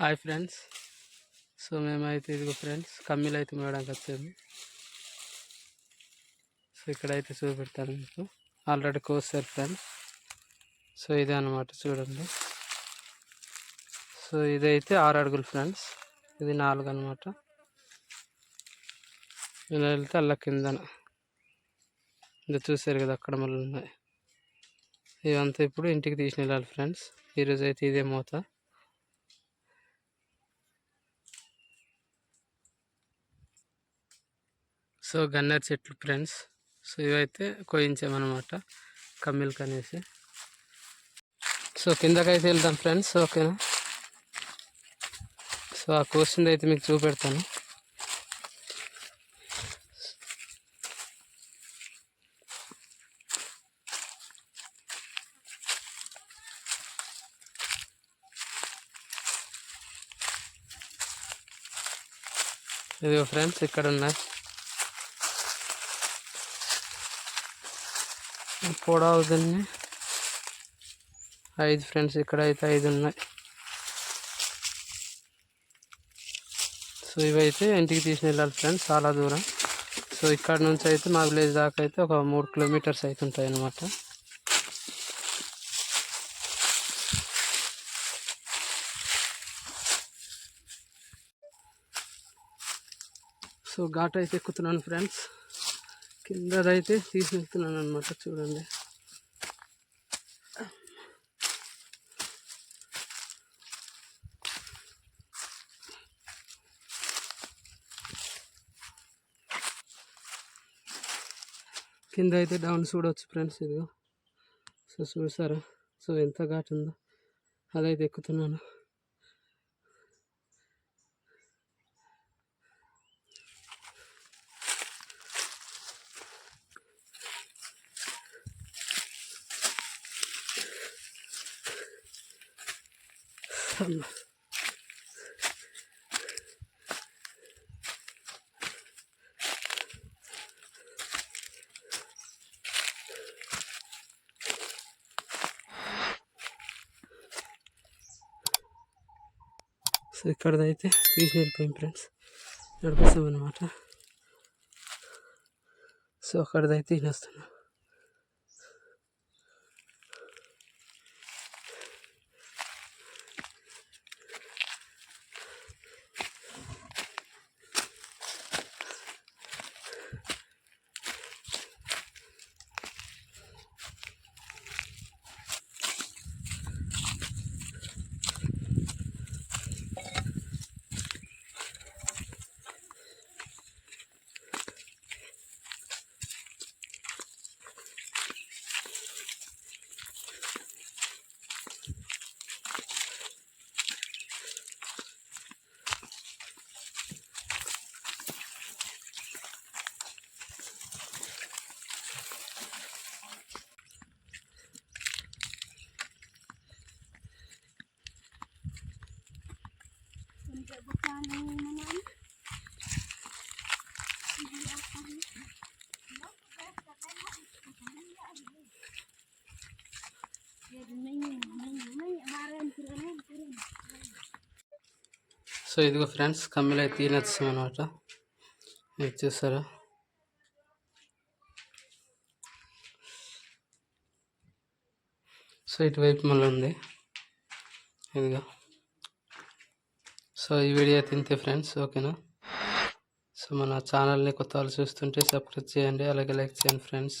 Hi friends. So మేమైతే ఇదిగో friends కమ్మీలు అయితే మేడానికి వచ్చాము. సో ఇక్కడైతే చూపెడతాను మీకు. Already కోసారు friends. సో ఇదే అనమాట చూడండి. సో ఇదైతే ఆరు అడుగులు ఫ్రెండ్స్. ఇది నాలుగు అనమాట ఇలా వెళ్తే అల్ల కిందన. ఇది చూసారు కదా అక్కడ మళ్ళీ ఉన్నాయి. ఇవంతా ఇప్పుడు ఇంటికి తీసిన వెళ్ళాలి ఫ్రెండ్స్. ఈరోజు అయితే ఇదే మోతా. సో గన్నేరు చెట్లు ఫ్రెండ్స్. సో ఇవైతే కోయించామన్నమాట. కమ్మిల్కి అనేసి సో కిందకైతే వెళ్దాం ఫ్రెండ్స్ ఓకేనా? సో ఆ కోసింది అయితే మీకు చూపెడతాను. ఇదిగో ఫ్రెండ్స్ ఇక్కడ ఉన్నాయి పొడవు దీన్ని ఐదు ఫ్రెండ్స్ ఇక్కడ అయితే ఐదు ఉన్నాయి. సో ఇవైతే ఇంటికి తీసుకుని వెళ్ళాలి ఫ్రెండ్స్ చాలా దూరం. సో ఇక్కడ నుంచి అయితే మా విలేజ్ దాకా అయితే ఒక మూడు కిలోమీటర్స్ అయితే ఉంటాయి అన్నమాట. సో ఘాట్ అయితే ఎక్కుతున్నాను ఫ్రెండ్స్. కిందదైతే తీసుకెళ్తున్నాను అనమాట చూడండి. కింద అయితే డౌన్ చూడవచ్చు ఫ్రెండ్స్ ఇదిగో. సో చూసారా? సో ఎంత ఘాట్ ఉందో. అదైతే ఎక్కుతున్నాను. అమ్మ. సో ఇక్కడదైతే తీసి వెళ్ళిపోయింది ఫ్రెండ్స్ నడిపిస్తాం అనమాట సో అక్కడదైతే తినేస్తున్నాం So ఇదిగో ఫ్రెండ్స్ కమ్మిలో అయితే తినొచ్చాం అనమాట ఇది చూసారా? సో ఇటువైపు మళ్ళీ ఉంది. ఇదిగో. సో ఈ వీడియో తింటే ఫ్రెండ్స్ ఓకేనా? సో మన ఛానల్ని కొత్త వాళ్ళు చూస్తుంటే సబ్స్క్రైబ్ చేయండి అలాగే లైక్ చేయండి ఫ్రెండ్స్.